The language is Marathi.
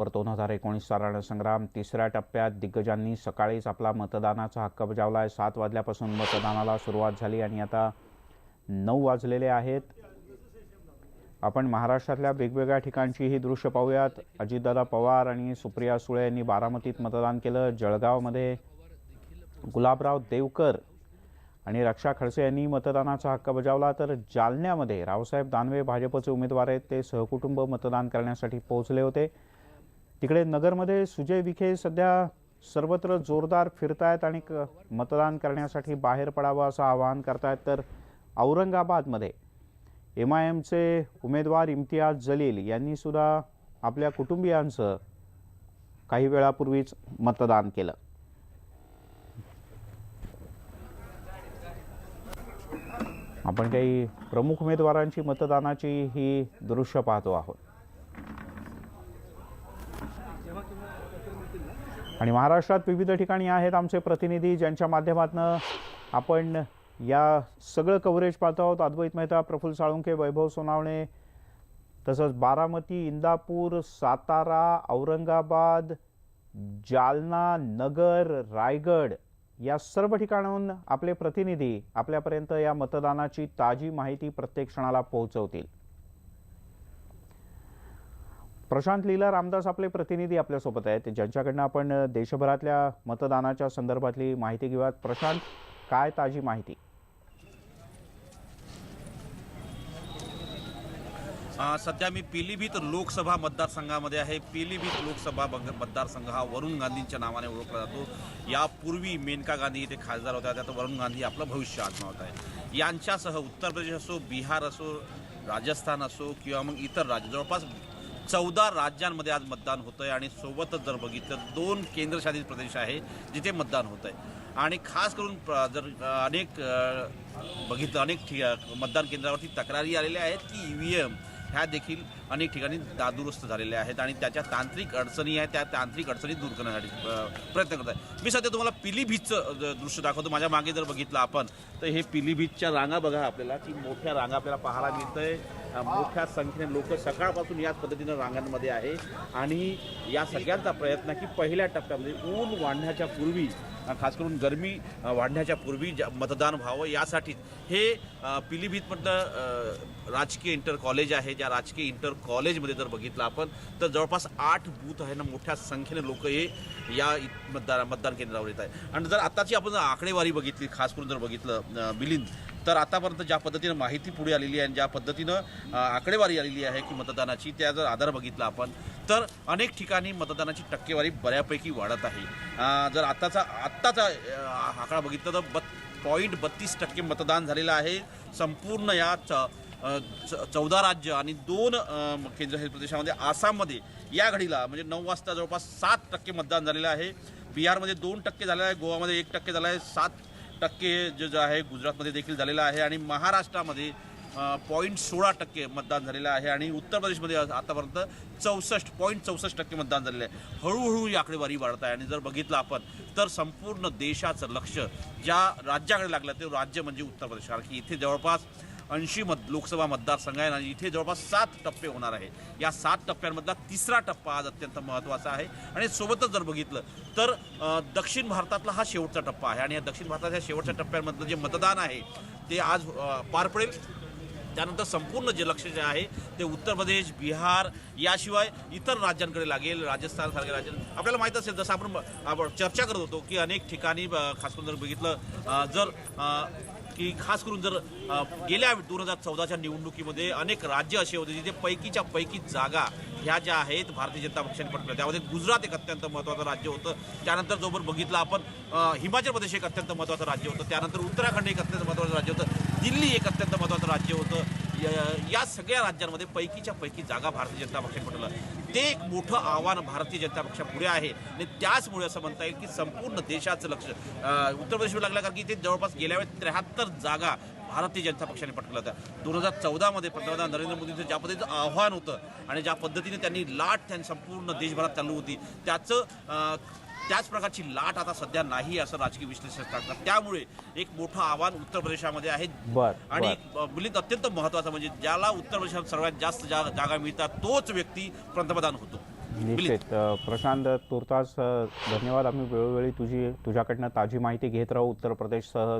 तर दोन हजार एकोणीसचा रणसंग्राम तिसऱ्या टप्प्यात दिग्गजांनी सकाळीच आपला मतदानाचा हक्क बजावला आहे सात वाजल्यापासून मतदानाला सुरुवात झाली आणि आता नऊ वाजलेले आहेत. आपण महाराष्ट्रातल्या वेगवेगळ्या ठिकाणची ही दृश्य पाहूयात. अजितदादा पवार आणि सुप्रिया सुळे यांनी बारामतीत मतदान केलं. जळगावमध्ये गुलाबराव देवकर आणि रक्षा खडसे यांनी मतदानाचा हक्क बजावला. तर जालन्यामध्ये रावसाहेब दानवे भाजपचे उमेदवार आहेत. ते सहकुटुंब मतदान करण्यासाठी पोहोचले होते. तिकडे नगरमध्ये सुजय विखे सध्या सर्वत्र जोरदार फिरतायत आणि क- मतदान करण्यासाठी बाहेर पडावं असं आवाहन करतायत. तर औरंगाबादमध्ये एम आय एमचे उमेदवार इम्तियाज जलील यांनी सुद्धा आपल्या कुटुंबियांचं काही वेळापूर्वीच मतदान केलं. आपण काही प्रमुख उमेदवारांची मतदानाची ही दृश्य पाहतो आहोत. आणि महाराष्ट्रात विविध ठिकाणी आहेत आमचे प्रतिनिधी ज्यांच्या माध्यमातून आपण या सगळं कव्हरेज पाहतो आहोत. अद्वैत मेहता प्रफुल्ल साळुंके वैभव सोनावणे तसंच बारामती इंदापूर सातारा औरंगाबाद जालना नगर रायगड या सर्व ठिकाणाहून आपले प्रतिनिधी आपल्यापर्यंत या मतदानाची ताजी माहिती प्रत्येक क्षणाला पोहोचवतील. प्रशांत लीला रामदास आपले प्रतिनिधी आपल्यासोबत आहेत. ज्यांच्याकडनं आपण देशभरातल्या मतदानाच्या संदर्भातली माहिती घेऊयात. प्रशांत काय ताजी माहिती? सध्या मी पिलीभीत लोकसभा मतदारसंघामध्ये आहे. पिलीभीत लोकसभा मतदारसंघ हा वरुण गांधींच्या नावाने ओळखला जातो. यापूर्वी मेनका गांधी इथे खासदार होत्या. त्यात वरुण गांधी आपलं भविष्य आजमावत आहे यांच्यासह उत्तर प्रदेश असो बिहार असो राजस्थान असो किंवा मग इतर राज्य जवळपास चौदा राज्यांमध्ये आज मतदान होतं आहे आणि सोबतच जर बघितलं दोन केंद्रशासित प्रदेश आहे जिथे मतदान होतं आहे आणि खास करून जर अनेक बघितलं अनेक ठि मतदान केंद्रावरती तक्रारी आलेल्या आहेत की ई व्ही एम ह्या देखील अनेक ठिकाणी दादुरुस्त झालेल्या आहेत आणि त्याच्या तांत्रिक अडचणी आहेत त्या तांत्रिक अडचणी दूर करण्यासाठी प्रयत्न करत आहे मी सध्या तुम्हाला पिलीभीतचं दृश्य दाखवतो. माझ्या मागे जर बघितलं आपण तर हे पिलीभीतच्या रांगा बघा आपल्याला की मोठ्या रांगा आपल्याला पाहायला मिळतंय. मोठ्या संख्येने लोक सकाळपासून याच पद्धतीनं रांगांमध्ये आहे. आणि या सगळ्यांचा प्रयत्न की पहिल्या टप्प्यामध्ये ऊन वाढण्याच्या पूर्वी खास करून गरमी वाढण्याच्या पूर्वी ज्या- मतदान व्हावं यासाठी हे पिलीभीतमधलं राजकीय इंटर कॉलेज आहे ज्या राजकीय इंटर कॉलेजमध्ये जर बघितलं आपण तर जवळपास आठ बूथ आहे ना मोठ्या संख्येने लोक हे या मतदार मतदान केंद्रावर येत आहे. आणि जर आताची आपण आकडेवारी बघितली खास करून जर बघितलं अ, मिलिंद तर आतापर्यंत ज्या पद्धतीनं माहिती पुढे आलेली आहे आणि ज्या पद्धतीनं आकडेवारी आलेली आहे की मतदानाची त्या जर आधार बघितला आपण तर अनेक ठिकाणी मतदानाची टक्केवारी बऱ्यापैकी वाढत आहे. जर आत्ताचा आत्ताचा आकडा बघितला तर बत पॉईंट बत्तीस टक्के मतदान झालेलं आहे. संपूर्ण या च- चौदा राज्य आणि दोन केंद्रशासित प्रदेशामध्ये आसाममध्ये या घडीला म्हणजे नऊ वाजता जवळपास सात टक्के मतदान झालेलं आहे. बिहारमध्ये दोन टक्के झालेलं आहे गोवामध्ये एक टक्के झालं आहे सात टक्के जे जे आहे गुजरातमध्ये देखील झालेलं आहे आणि महाराष्ट्रामध्ये पॉईंट सोळा टक्के मतदान झालेलं आहे आणि उत्तर प्रदेशमध्ये आतापर्यंत चौसष्ट पॉईंट चौसष्ट टक्के मतदान झालेलं आहे. हळूहळू ही आकडेवारी वाढत आहे आणि जर बघितलं आपण तर संपूर्ण देशाचं लक्ष ज्या राज्याकडे लागलं ते राज्य म्हणजे उत्तर प्रदेश. कारण की इथे जवळपास ऐंशी मत लोकसभा मतदारसंघ आहे आणि इथे जवळपास सात टप्पे होणार आहे. या सात टप्प्यांमधला तिसरा टप्पा आज अत्यंत महत्त्वाचा आहे. आणि सोबतच जर बघितलं तर दक्षिण भारतातला हा शेवटचा टप्पा आहे. आणि या दक्षिण भारताच्या शेवटच्या टप्प्यांमधलं जे मतदान आहे ते आज पार पडेल. त्यानंतर संपूर्ण जे लक्ष जे आहे ते उत्तर प्रदेश बिहार याशिवाय इतर राज्यांकडे लागेल राजस्थान सारख्या राज्यां आपल्याला माहीत असेल जसं आपण चर्चा करत होतो की अनेक ठिकाणी खास करून जर बघितलं जर की खास करून जर गेल्या दोन हजार चौदाच्या निवडणुकीमध्ये अनेक राज्य असे होते जिथे पैकीच्या पैकी जागा ह्या ज्या आहेत भारतीय जनता पक्षाने पटकल्या त्यामध्ये गुजरात एक अत्यंत महत्त्वाचं राज्य होतं. त्यानंतर जोपर्यंत बघितलं आपण हिमाचल प्रदेश एक अत्यंत महत्त्वाचं राज्य होतं. त्यानंतर उत्तराखंड एक अत्यंत महत्त्वाचं राज्य होतं. दिल्ली एक अत्यंत महत्त्वाचं राज्य होतं. या- या सगळ्या राज्यांमध्ये पैकीच्या पैकी जागा भारतीय जनता पक्षाने पटवलं. ते एक मोठं आव्हान भारतीय जनता पक्षापुढे आहे. आणि त्याचमुळे असं म्हणता येईल की संपूर्ण देशाचं लक्ष उत्तर प्रदेशवर लागलं कारण की ते जवळपास गेल्या वेळेस त्र्याहत्तर जागा भारतीय जनता पक्षाने पटकलं होतं दोन हजार चौदामध्ये पंतप्रधान नरेंद्र मोदींचं ज्या पद्धतीचं आव्हान होतं आणि ज्या पद्धतीने त्यांनी लाट त्यांनी संपूर्ण देशभरात चालू होती त्याचं त्याच प्रकारची लाट आता सध्या नाही असं राजकीय विश्लेषक सांगतात. त्यामुळे एक मोठं आव्हान उत्तर प्रदेशामध्ये आहे. बर आणि मुलीत अत्यंत महत्वाचं म्हणजे ज्याला उत्तर प्रदेशात सर्वात जास्त जा- जागा मिळतात तोच व्यक्ती पंतप्रधान होतो. निश्चित. प्रशांत तुर्तास धन्यवाद. आम्ही वेळोवेळी तुझी तुझ्याकडनं ताजी माहिती घेत राहू. उत्तर प्रदेशसह